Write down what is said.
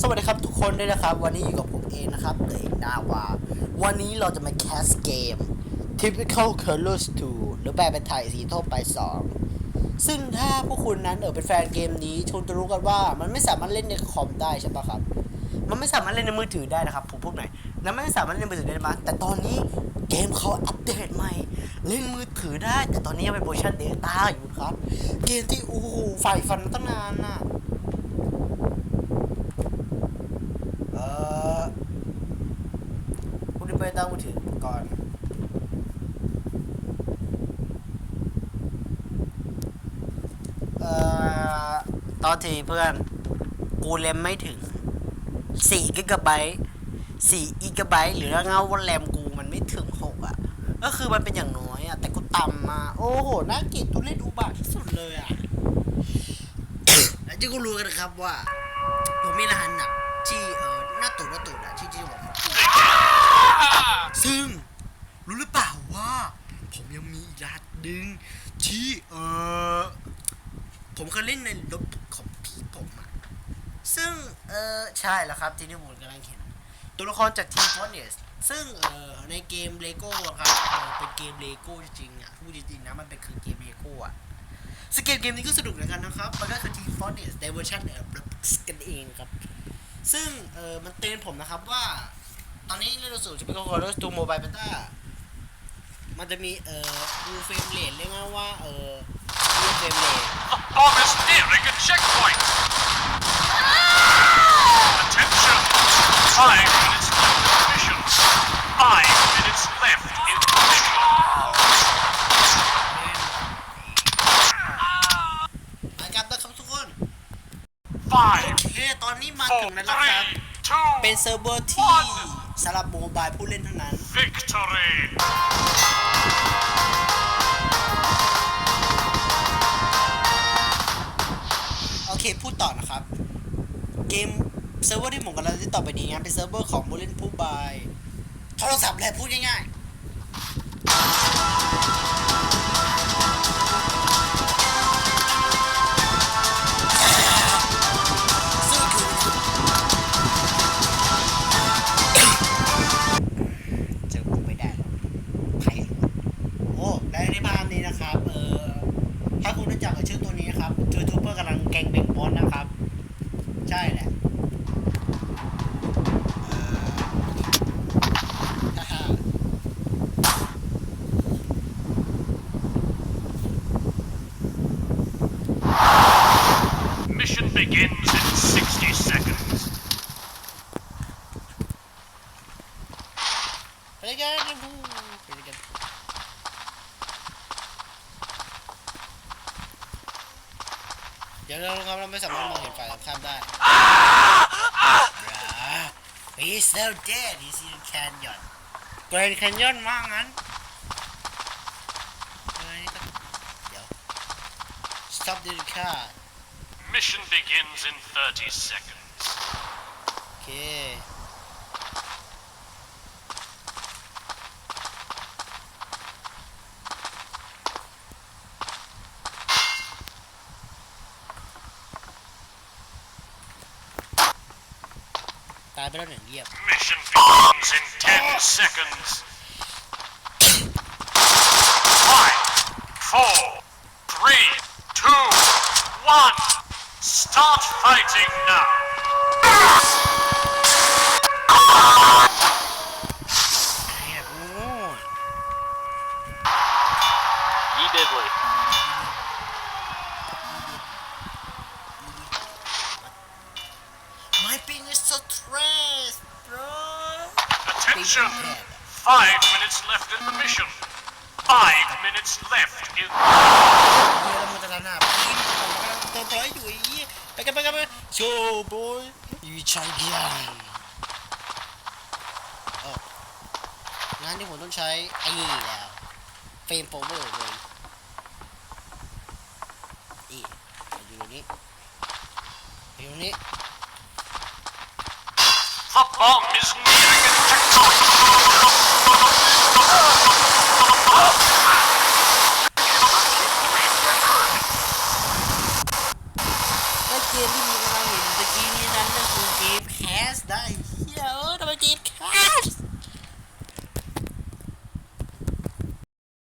สวัสดีครับทุกคนด้วยนะครับ วันนี้อยู่กับผมเองนะครับเดอกนาวาวันนี้เราจะมาแคสเกม Typical Colors 2 หรือแปลเป็นไทยสีโทบไป 2 ซึ่งถ้าพวกคุณนั้นเออเป็นแฟนเกมนี้ชนจะรู้กันว่ามันไม่สามารถเล่นในคอมได้ใช่ปะครับ มันไม่สามารถเล่นในมือถือได้นะครับผมพูดหน่อยแล้วไม่สามารถเล่นมือถือได้ไหมแต่ตอนนี้เกมเขาอัปเดตใหม่ เล่นมือถือได้ แต่ตอนนี้ยังเป็นเวอร์ชันเดต้าอยู่ครับ เกมที่โอ้โหฝ่ายฟันตั้งนานน่ะ เออคุณไปตั้งมือถือก่อน เอ่อ ต อนทีเพื่อน กูเล่มไม่ถึง4กิกะไบต์4กิกะไบต์หรือเงาว่าแรมกูมันไม่ถึง6อะ ก็คือมันเป็นอย่างน้อยอะ แต่กูต่ำมา โอ้โห น่าเกลียดตัวเล่นอุบาทที่สุดเลยอะแล้วที่กูรู้กันนะครับว่าผมมีรหัสหนักที่เออหน้าตูดหน้าตูดอะที่ที่ผมซึ่งรู้หรือเปล่าว่า ผมยังมีอีกรหัสหนึ่งที่เออ ผมเคยเล่นในรถของพี่ผมอะซึ่งเออใช่แล้วครับที่นี่ผมกำลังเห็น ตัวละครจากทีมฟอนเนสซึ่งเออในเกมเลโก้ครับเออเป็นเกมเลโก้จริงๆอะพูดจริงๆนะมันเป็นคือเกมเลโก้อะสเกมเกมนี้ก็สนุกเหมือนกันนะครับมันก็คือทีฟอนเนสในเวอร์ชันเอ่อกันเองครับ ซึ่งเออมันเตือนผมนะครับว่า ตอนนี้เรื่องสูจะเป็นคอร์สตูโมบายเบต้ามันจะมีเอ่อดูเฟรมเรทเรียกง่ายว่าเออ ดูเฟรมเรท The bomb is nearing a checkpoint. Attention! Five minutes left in the mission. Five minutes left in the mission. นะครับนะครับทุกคนโอ Five, เคตอนนี้มา four, ถึงแล้วนะครับ three, two, เป็นเซิร์ฟเวอร์ที่สำหรับโมบายผู้เล่นเท่านั้น victory. พูดต่อนะครับ เกมเซิร์ฟเวอร์ที่ผมกำลังจะต่อไปนี้นะเป็นเซิร์ฟเวอร์ของผู้เลนผู้บาย โทรศัพท์แหละพูดง่ายๆ นะครับ ใช่แหละเอ่อฮ่าฮ่า Mission begins in 60 seconds. อะไรกันพูอะไรกัน เดี๋ยวเราครับเราไม่สามารถมองเห็นฝ่ายตรงข้ามได้ He's so dead he's in canyon Grand Canyon ว่างั้นเฮ้ยนี่ก็เดี๋ยว Stop the car Mission begins in 30 seconds. โอเค ตายไปแล้วหนึ่งเยียบ Mission begins in 10 seconds. Ping is so trash bro Attention! Five minutes left in the mission. Five minutes left in เฮียแล้วมันจะระนาบปีนผมกำลังตัวตัวอยู่ไอ้เหี้ยไปกันไปกันไปโชว์บอยยูชัยยังเอองานที่ผมต้องใช้ไอ้นี่แล้วเฟรมโฟเวอร์เลยอีอยู่ตรงนี้อยู่ตรงนี้ the bomb is nearing its checkpoint. Clearly, the game has died. Yeah, what about?